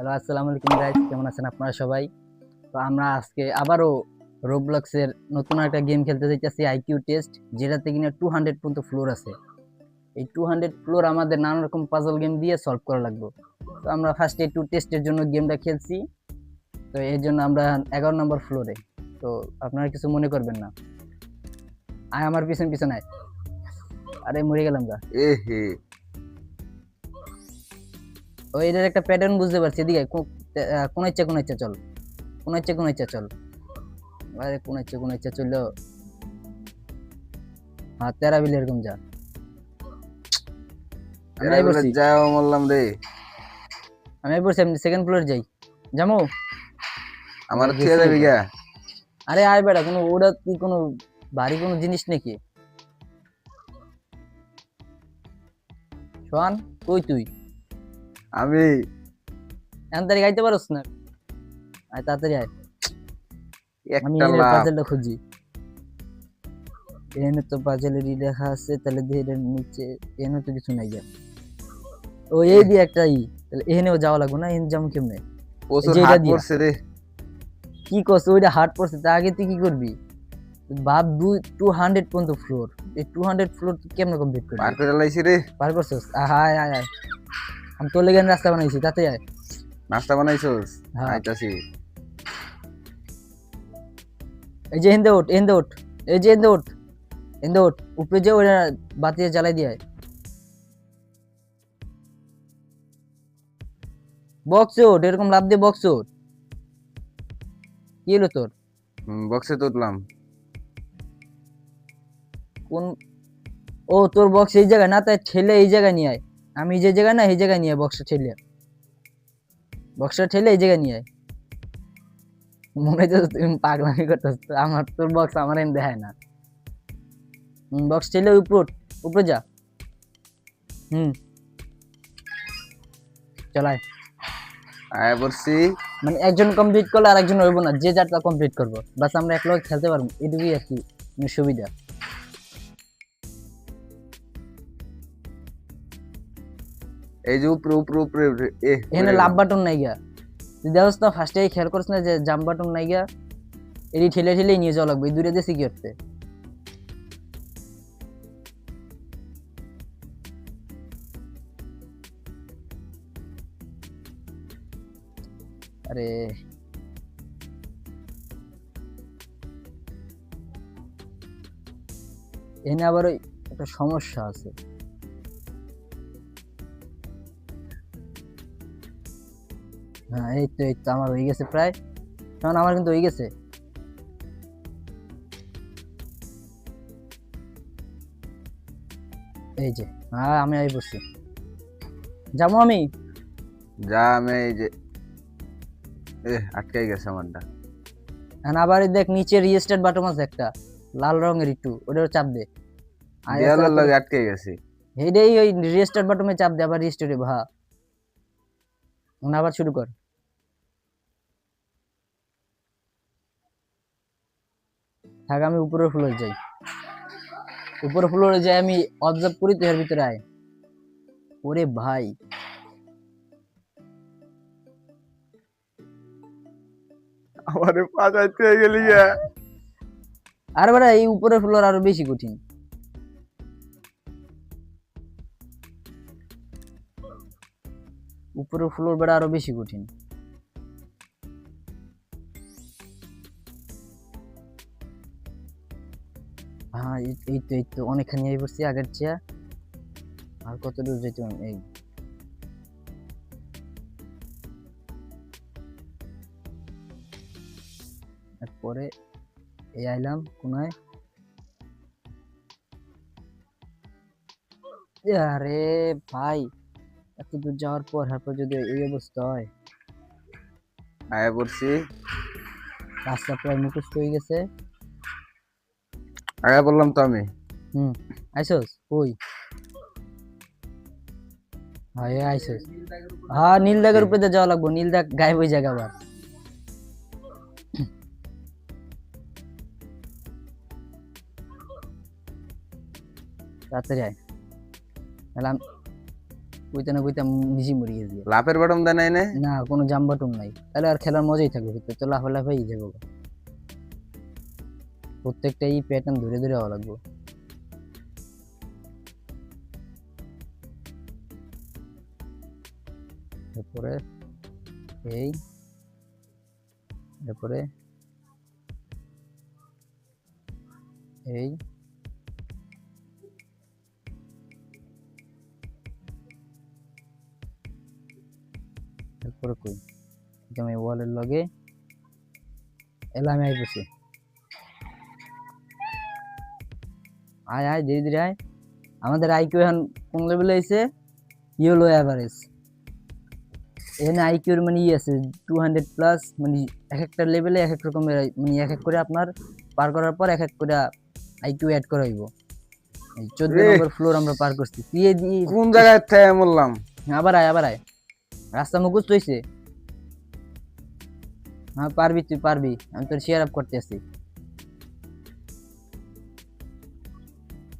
Hello আসসালামু আলাইকুম guys কেমন আছেন আপনারা সবাই? তো আমরা আজকে আবারও রোবলক্সের নতুন একটা গেম খেলতে যাইতেছি আইকিউ টেস্ট যেটাতে কিনা টু হান্ড্রেড পর্যন্ত ফ্লোর আছে। এই টু হান্ড্রেড ফ্লোর আমাদের নানা রকম পাজল গেম দিয়ে সলভ করা লাগবে। তো আমরা ফার্স্টে টু টেস্টের জন্য গেমটা খেলছি। তো এর জন্য আমরা এগারো নম্বর ফ্লোরে তো আপনারা কিছু মনে করবেন না। আয় আমার পিছন পিছন আয়। আরে মরে গেলাম গা। ও এটার একটা প্যাটার্ন বুঝতে পারছি এদিকে কোন ইচ্ছা কোন ইচ্ছা চল। কোন ইচ্ছা কোন ইচ্ছা চল। আরে কোন ইচ্ছা কোন ইচ্ছা চলল। হ্যাঁ তেরা বিল এরকম যা। আমি যাও বললাম রে। আমি পড়ছি আমি সেকেন্ড ফ্লোর যাই। জামু? আমার খেয়ে যাবি গা। আরে আয় বেটা কোনো ওটা কি কোনো ভারী কোনো জিনিস নাকি? শোয়ান কই তুই। আমি এখন তারিখ আইতে পারস না? আয় তাড়াতাড়ি আয়। আমি এর লাভ খুঁজি। এখানে তো পাজলেরই লেখা আছে তাহলে এটার নিচে এখানে তো কিছু নাই যা। ও এই দিয়ে একটা ই তাহলে এখানেও যাওয়া লাগবে না এখানে যাব কেমনে? প্রচুর যেটা পড়ছে রে। কি করছে? ওইটা হার্ড পড়ছে তা আগে তুই কি করবি? বাপ দুই টু হান্ড্রেড পর্যন্ত ফ্লোর এই টু হান্ড্রেড ফ্লোর কেমনে কমপ্লিট করবি? পার করে লাইছি রে। পার করছিস? আয় আয় আয়। আমি তোর লেগে রাস্তা বানাইছি তাতে আয়। নাস্তা বানাইছস? হ্যাঁ। আইতাছি। এই যে হেন্দে ওঠ হেন্দে ওঠ এই যে হেন্দে ওঠ হেন্দে ওঠ উপরে যে ওটা বাতিয়ে জ্বালাই দিয়ে বক্সে ওঠ এরকম লাভ দিয়ে বক্স ওঠ কি হলো তোর? বক্সে তো উঠলাম। কোন ও তোর বক্স এই জায়গায় না তাই ঠেলে এই জায়গায় নিয়ে আয়। আমি যে জায়গায় না এই জায়গায় নিয়ে বক্সটা ঠেলে বক্সটা ঠেলে এই জায়গায় নিয়ে মনে হচ্ছে তুমি পাগলামি করতেছ আমার তোর বক্স আমার এনে দেখায় না। বক্স ঠেলে উপর উপরে যা। হুম। চলাই আয়। পড়ছি মানে একজন কমপ্লিট করলে আর একজন হইব না যে যারটা কমপ্লিট করব। বাস আমরা এক লগে খেলতে পারব এটুকুই আর কি মানে সুবিধা। এই যে উপরে উপরে উপরে এ এখানে লাভ বাটন নাই গিয়া। তুই দেখছ না ফার্স্টে খেয়াল করিস না যে জাম্প বাটন নাই গিয়া এটি ঠেলে ঠেলে নিয়ে যাওয়া লাগবে এই দূরে দিয়ে কি করতে আরে। এখানে আবার একটা সমস্যা আছে। হ্যাঁ এই তো এই তো আমার হয়ে গেছে প্রায়। কারণ আমার কিন্তু হয়ে গেছে। এই যে হ্যাঁ আমি আই বসছি যাব আমি? যা আমি এই যে এ আটকাই গেছে আমারটা। এখন আবার এই দেখ নিচে রিস্টার্ট বাটন আছে একটা লাল রঙের একটু ওটাও চাপ দে। দেয়ালের লগে আটকে গেছে। এইটাই ওই রিস্টার্ট বাটনে চাপ দে আবার রিস্টার্টে ভা আবার শুরু কর। থাক আমি উপরের ফ্লোরে যাই। উপরের ফ্লোরে যাই আমি অবজার্ভ করি তো এর ভিতরে আয়। ওরে ভাই। আমারে পাকাইতে গেলি আর বেটা এই উপরের ফ্লোর আরও বেশি কঠিন। উপরের ফ্লোর বেড়া আরও বেশি কঠিন। হ্যাঁ এই- তো এই তো অনেকখানি এই পড়ছি আগের চেয়া। আর কত দূর যেতে এই। তারপরে এই আইলাম কোনায়। আরে ভাই এত দূর যাওয়ার পর তারপর যদি এই অবস্থা হয়। আয় পড়ছি। রাস্তা প্রায় মুখস্থ হয়ে গেছে। আগে বললাম তো আমি। হুম আইসোস? কই? হ্যাঁ আইসোস। হ্যাঁ নীল দাগের উপরে যাওয়া লাগবো। নীল দাগ গায়েব হয়ে যাবে আবার। তাড়াতাড়ি আয়। তাহলে আমি কইতে না আমি নিজে মরে গেছি লাফের বাটন দেয় নাই না? না কোনো জাম বাটন নাই। তাহলে আর খেলার মজাই থাকবে তো লাফা লাফাই যাব। প্রত্যেকটা এই প্যাটার্ন ধরে ধরে হওয়া লাগবে। এরপরে এই এরপরে এই, এরপরে কই? আমি ওয়ালের লগে এলা আমি আয় আয় ধীরে ধীরে আয়। আমাদের আইকিউ এখন কোন লেভেলে আইছে ইয়েলো অ্যাভারেজ এখানে আইকিউর মানে ই আছে টু হান্ড্রেড প্লাস মানে এক একটা লেভেলে এক এক রকমের মানে এক এক করে আপনার পার করার পর এক এক করে আইকিউ অ্যাড করা হইব। চোদ্দ নম্বর ফ্লোর আমরা পার করছি। তুই এই দি- কোন জায়গায় থেকে বললাম আবার আয় আবার আয়। রাস্তা মুখস্থ হয়েছে হ্যাঁ পারবি তুই পারবি। আমি তোর শেয়ার আপ করতে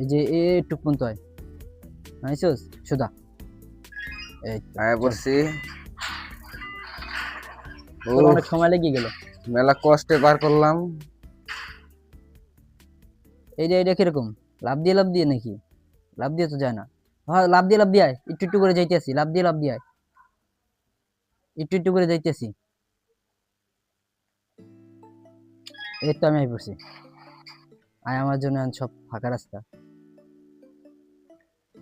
এই যে এ টুক পর্যন্ত হয়। সুদা এই আয় ও অনেক সময় লেগে গেল। মেলা কষ্টে পার করলাম। এই যে এটা কীরকম? লাভ দিয়ে লাভ দিয়ে নাকি? লাভ দিয়ে তো যায় না। হ্যাঁ লাভ দিয়ে লাভ দিয়ে আয়। একটু একটু করে যাইতেছি। লাভ দিয়ে লাভ দিয়ে আয়। একটু একটু করে যাইতেছি। এই তো আমি আই পড়ছি আয় আমার জন্য সব ফাঁকা রাস্তা।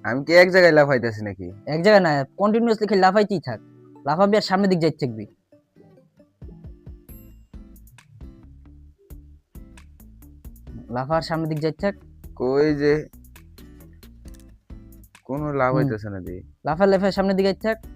আমি কি এক জায়গায় লাফাইতেছি নাকি? এক জায়গায় না কন্টিনিউয়াসলি খালি লাফাইতেই থাক। লাফাবি আর সামনের দিক যাইতে থাকবি। লাফার সামনের দিক যাইতে থাক। কই যে? কোনো লাভ। হইতেছে না দি। লাফা লাফা সামনের দিকে যাইতে থাক।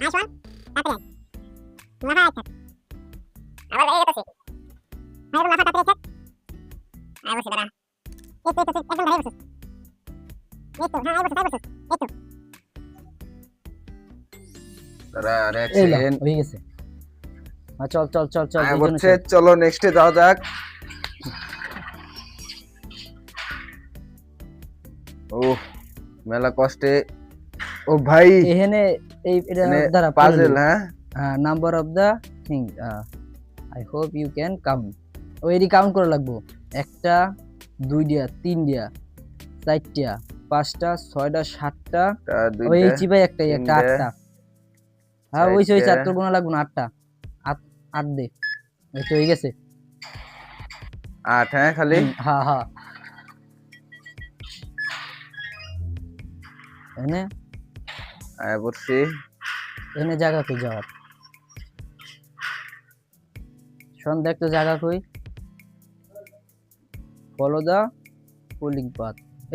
চালা তারা আর এক এই লা, সেকেন্ড হয়ে গেছে। হ্যাঁ, চল চল চল চল আয় দুইজনে চলো। নেক্সটে যাওয়া যাক। ও মেলা কষ্টে। ও ভাই। এখানে এই এটা মানে দ্বারা পাজেল হ্যাঁ? Number of the thing I hope you can count ও এটি কাউন্ট করা লাগবো। একটা দুইটা তিনটা চারটা পাঁচটা ছয়টা সাতটা। ওই চিপাই একটা একটা আটটা। হ্যাঁ ওই ওই। চার গোনা লাগবো না আটটা। আট আট দে। এই তো হয়ে গেছে। আট হ্যাঁ খালি? হ্যাঁ হ্যাঁ এনে? আয় পড়ছি এনে জায়গা কই যাওয়ার? দেখ তো জায়গা কই।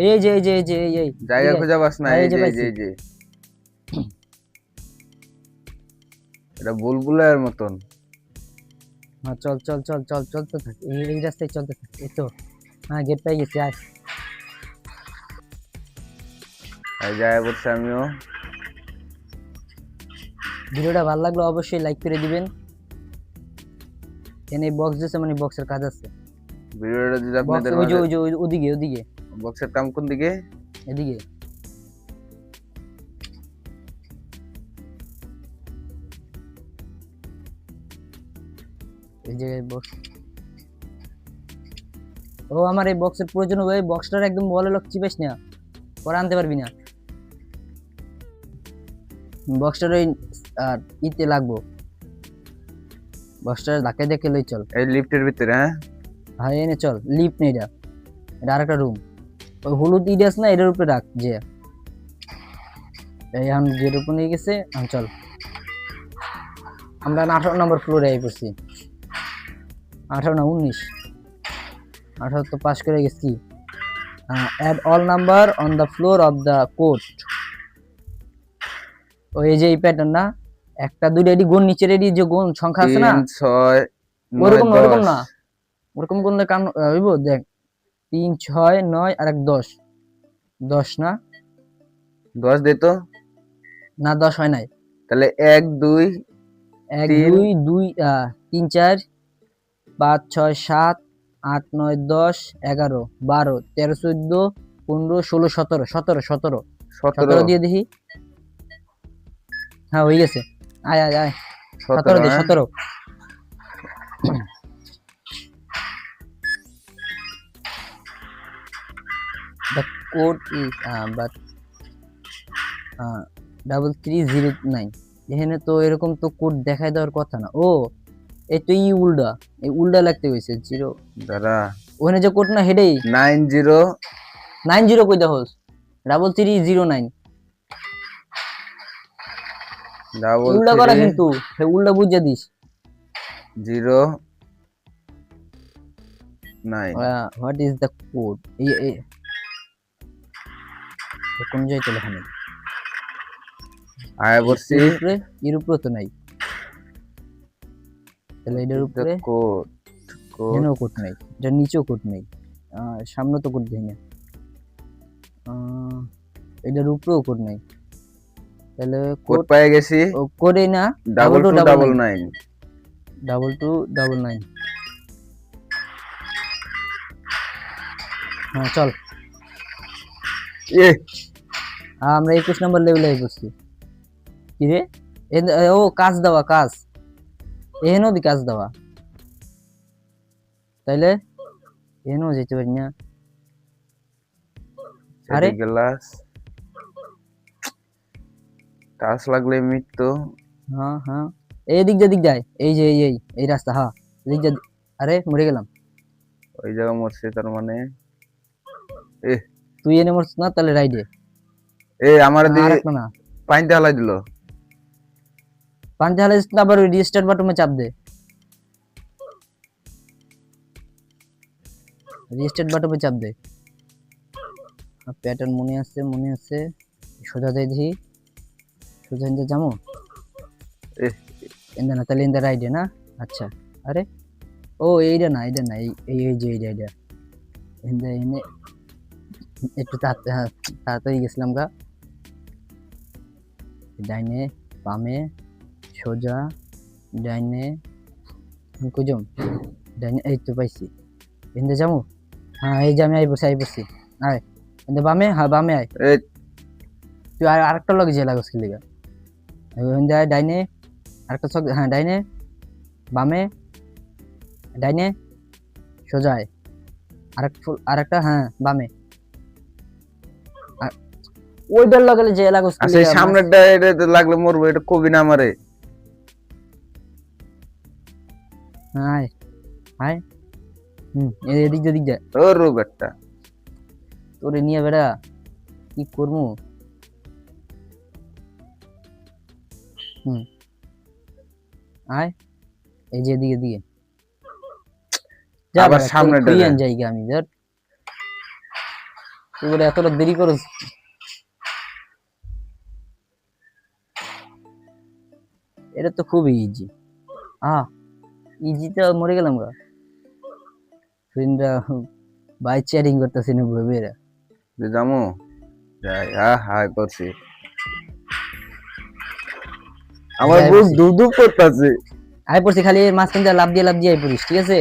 এই যে এই যে এই যে এই এই জায়গা এই যে। না হ্যাঁ, এই এই যে যে এই যে এই যে। এটা বুলবুলের মতন। হ্যাঁ চল চল চল চল চলতে থাক। এই রাস্তায় চলতে থাক। এই তো। হ্যাঁ গেট পাই গেছি আয়। যায় পড়ছি আমিও। ভিডিওটা ভালো লাগলে অবশ্যই লাইক করে দিবেন। এখানে বক্স দিয়েছে মানে বক্সের কাজ আছে। ভিডিওটা যদি আপনাদের ওই যে ওই যে ওদিকে ওদিকে। বক্সের কাম কোন দিকে? এদিকে। এই যে বক্স ও আমার এই বক্সের প্রয়োজন হবে এই বক্সটার একদম বলে লোক চিপেস না। পরে আনতে পারবি না। বক্সটার ওই আর ইতে লাগবো। বক্সটার ধাক্কা দেখে লই চল। এই লিফটের ভিতরে হ্যাঁ? হ্যাঁ এনে চল লিফট নেই এটা এটা আরেকটা রুম ওই হলুদ ইডিয়াস না এটার উপরে রাখ যে। এই এখন যেটার উপর নিয়ে গেছে এখন চল। আমরা আঠারো নম্বর ফ্লোরে আই পড়ছি। আঠারো না উনিশ? আঠারো তো পাস করে গেছি। Add all number on the floor of the court ওই যে এই প্যাটার্ন না? একটা দুইটা এডি গুণ নিচের এডি যে গুণ সংখ্যা আছে না তিন ছয় ওরকম না ওরকম না। ওরকম কাম হইব? দেখ তিন ছয় নয় আর এক দশ। দশ না? দশ দে তো। না দশ হয় নাই। তাহলে এক দুই এক তিন। দুই দুই আহ, তিন চার পাঁচ ছয় সাত আট নয় দশ এগারো বারো তেরো চোদ্দ পনেরো ষোলো সতেরো সতেরো। সতেরো। সতেরো দিয়ে দেখি। হ্যাঁ হয়ে গেছে। আয় আয় আয়। সতেরো দিয়ে হ্যাঁ? সতেরো। The code is uh, but uh, double three zero এখানে তো এরকম তো কোড দেখাই দেওয়ার কথা না। ও এই তো ই উল্ডা এই উল্ডা লাগতে হয়েছে জিরো দাঁড়া। ওখানে যে কোড না হেডেই নাইন জিরো নাইন জিরো কই দেখোস double three zero nine double উল্টা করা কিন্তু সে উল্টা বুঝে this. Zero nine. What is the code এই কোন জায়গায় চলে এখানে? আয় বলছি এর উপরে? তো নাই। তাহলে এটার উপরে? কোড কোড কোড নাই। এটার নিচেও কোড নেই। সামনে তো কোড দেয় না এটার উপরেও কোড নাই। তাহলে কোড পেয়ে গেছি। কোডই না double two double. Nine double two double nine হ্যাঁ চল। এ। হ্যাঁ, আমরা একুশ নম্বর লেভেলে পড়ছি। কি রে? ও কাজ দেওয়া কাজ। এহেনও দি কাজ দেওয়া। তাইলে? এহেনও যেতে পারি না। আরে? গ্লাস টাচ লাগলে মৃত্যু। হ্যাঁ হ্যাঁ। এই দিক দিক যায় এই যে এই এই এই রাস্তা হ্যাঁ। দিক দিয়ে আরে মরে গেলাম। ওই জায়গা মরছে তার মানে। এ তুই এনে মরছিস না তাহলে রাইডে। এ আমার একটা না। পাইনতে হালাই দিল। পাঞ্চে হালে আবার ওই রিস্টার্ট বাটনে চাপ দে। রিস্টার্ট বাটনে চাপ দে। প্যাটার্ন মনে আছে মনে আছে। সোজা দেয় দেখি। সোজা ইন্দা যাব? ইন্দা না তাহলে ইন্দা রাইডে না? আচ্ছা আরে? ও এইটা না এইটা না এই এই যে এইটা এইটা ইন্দা এনে একটু তাড়াতাড়ি গেছিলাম গা। ডাইনে বামে সোজা ডাইনে কুজম ডাইনে এই তো পাইছি। এনদে যাব? হ্যাঁ এই যে আমি আই বসে। আই বসছি আয় বামে হ্যাঁ বামে আয়। তুই আর আরেকটা লগে যে লাগস কি লিগা? এনদে আয় ডাইনে আরেকটা ছক হ্যাঁ ডাইনে বামে ডাইনে সোজা আয় আরেক ফুল আরেকটা হ্যাঁ বামে। আর- ওইটার লগে যে লাগস আচ্ছা সামনেরটা এটা লাগলে মরবো এটা কবি না আমারে। আয় আয়। হুম এদিক এদিক দিয়ে। ও রোগ একটা। তোরে নিয়ে বেড়া কি করব? হুম। আয় এই যে এদিকে দিকে আবার সামনেটা যা। জায়গা আমি ধর। তুই বলে এতটা দেরি করস। এটা তো খুবই ইজি ইজিতে মরে গেলাম গা। ফ্রেন্ডরা বাই চেয়ারিং করতেছে না ভেবে যাই হ্যাঁ হ্যাঁ করছি। আমার বুক। ধুপ ধুপ করতেছে। আয় পড়ছি খালি মাঝখান দিয়ে লাভ দিয়ে লাভ দিয়ে আয় পড়িস ঠিক আছে?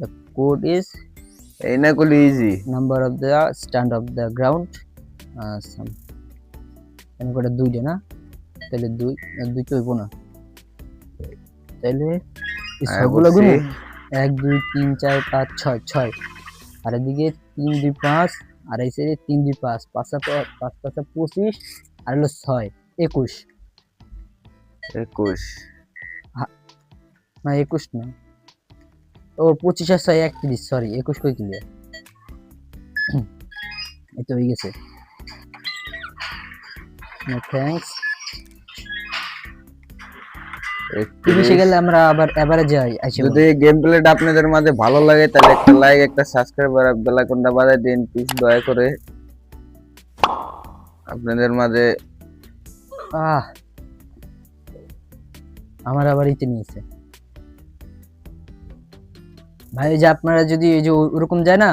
The code is এই না করলে easy number of the stand of the ground uh, some এখানে কটা দুইটা না? তাহলে দুই দুই তো হইব না। ছয়গুলো বলছি। গুণ এক দুই তিন চার পাঁচ ছয় ছয়। আর এদিকে তিন দুই পাঁচ আর এই সাইডে তিন দুই পাঁচ পাঁচটা প- পাঁচ পাঁচটা পঁচিশ আর হলো ছয় একুশ। একুশ। না একুশ না। ও পঁচিশ আর ছয় একত্রিশ সরি একুশ কই ক্লিয়ার এই তো হয়ে গেছে। থ্যাঙ্কস তিরিশে গেলে আমরা আবার এবারে যাই আইসে যদি গেম প্লেটা আপনাদের মাঝে ভালো লাগে তাহলে একটা লাইক একটা সাবস্ক্রাইব আর বেলা কোনটা বাজায় দিন প্লিজ দয়া করে। আপনাদের মাঝে আহ আমার আবার ইতে নিয়েছে। ভাই যে আপনারা যদি এই যে ওরকম যায় না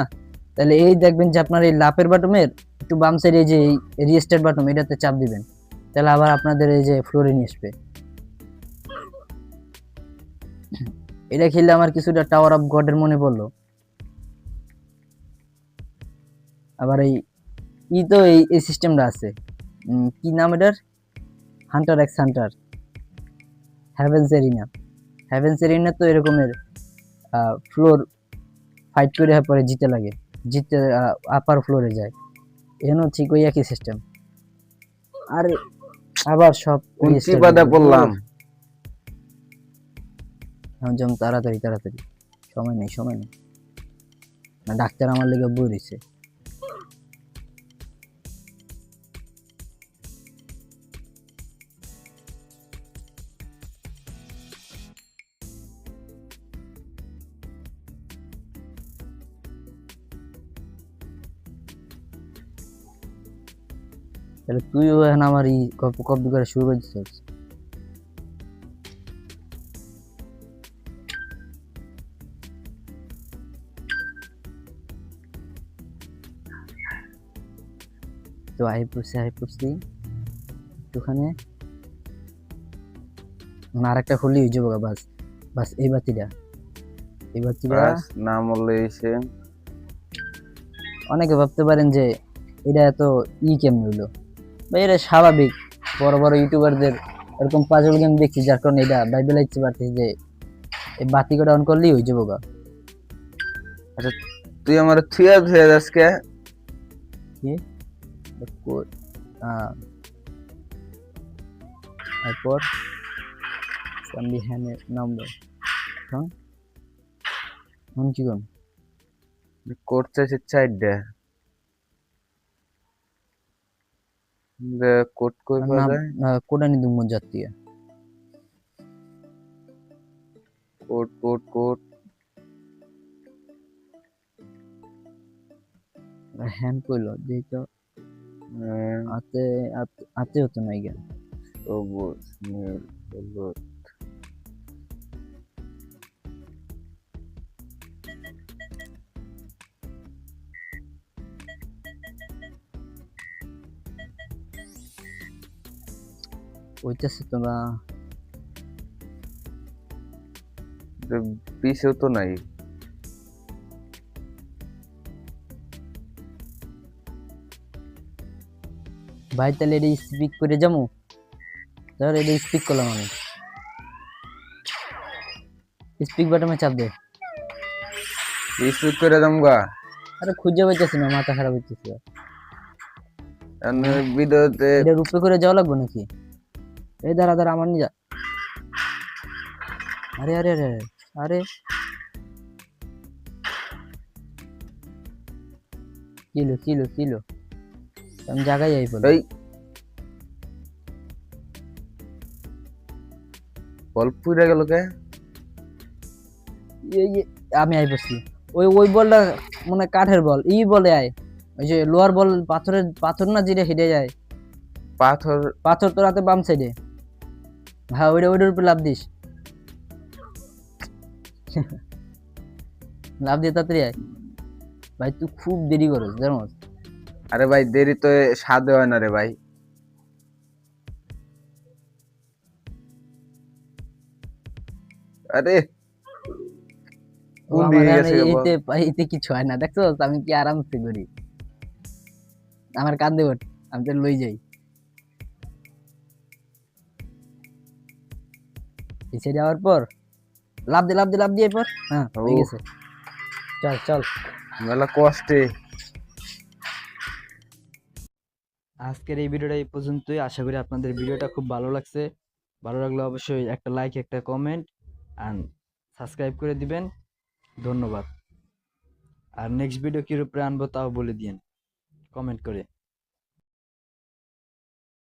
তাহলে এই দেখবেন যে আপনার এই লাপের বাটমের একটু বাম সাইডে যে রিস্টার্ট বাটম এটাতে চাপ দিবেন। তাহলে আবার আপনাদের এই যে ফ্লোরে নিয়ে আসবে। এটা খেললে আমার কিছুটা টাওয়ার অফ গডের মনে পড়ল। আবার এই ই তো এই এই সিস্টেমটা আছে। কি নাম এটার? Hunter X Hunter Heavens Arena Heavens Arena তো এরকমের ফ্লোর ফাইট করে পরে জিতে লাগে। জিতে আপার ফ্লোরে যায়। এখানেও ঠিক ওই একই সিস্টেম আর আবার সব পড়লাম? এখন যেমন তাড়াতাড়ি তাড়াতাড়ি। সময় নেই সময় নেই। না, ডাক্তার আমার লেগে বই রয়েছে তাহলে তুইও এখন আমার এই কপি কপি করে শুরু করে দিচ্ছিস একটুখানে। আর একটা খুললি হয়ে যাব বাস। বাস এই বাতিটা। এই বাতিটা নাম এসে অনেকে ভাবতে পারেন যে এটা এত ই কেমন হইল বা এটা স্বাভাবিক। বড় বড় ইউটিউবারদের এরকম পাজল গেম দেখছি যার কারণে এটা বাইবেল ইচ্ছে পারতেছি যে এই বাতি কটা অন করলেই হয়ে যাব গা আচ্ছা তুই আমার থুয়া থুয়া যাস কে? আহ, তারপর সামদি হ্যানের নাম্বার হ্যাঁ এখন কি করুন করতে চাই দে কোট কই কোটা নি দুমো জাতীয় কোট কোট কোট হ্যান কইলো যেই তো আতে আতে- আতে হতো না গেল সবুজ নীল হলুদ ওইটাছে তোরা পিছেও তো নাই ভাই তাহলে এটা স্পিক করে যাব? ধর এটা স্পিক করলাম আমি। স্পিক বাটমে চাপ দে। স্পিড করে দাম গা। আরে খুঁজে পাইতেছি না মাথা খারাপ হইতেছে। ভিডিওতে এটা রূপে করে যাওয়া লাগবে নাকি? এই দাঁড়া দাঁড়া আমার নিয়ে যা। আরে আরে আরে, আরে। কিলো কিলো কিলো আমি জায়গায় যাই বলে। এই। বল পুরে গেল কে? এই আমি আই পড়ছি ওই ওই বলটা মানে কাঠের বল ই বলে আয়। ওই যে লোহার বল পাথরের পাথর না যেটা হেঁটে যায়? পাথর। পাথর তো রাতে বাম সাইডে হ্যাঁ ওইটা ওইটার উপর লাভ দিস। লাভ দিয়ে তাড়াতাড়ি আয়। ভাই তুই খুব দেরি করস জানো আরে ভাই দেরি তো স্বাদ হয় না রে ভাই। আরে কোন দিকে গেছে? এতে এতে কিছু হয় না দেখছ আমি কি আরামসে করি আমার কান্দে ওঠ আমি তো লই যাই। এই যাওয়ার পর লাভ দে লাভ দে লাভ দিয়ে পর হ্যাঁ হয়ে গেছে। চল চল। মেলা কষ্টে। আজকের এই ভিডিওটা এই পর্যন্তই। আশা করি আপনাদের ভিডিওটা খুব ভালো লাগছে। ভালো লাগলে অবশ্যই একটা লাইক, একটা কমেন্ট আর সাবস্ক্রাইব করে দিবেন। ধন্যবাদ। আর নেক্সট ভিডিও কির উপরে আনব তাও বলে দিন কমেন্ট করে।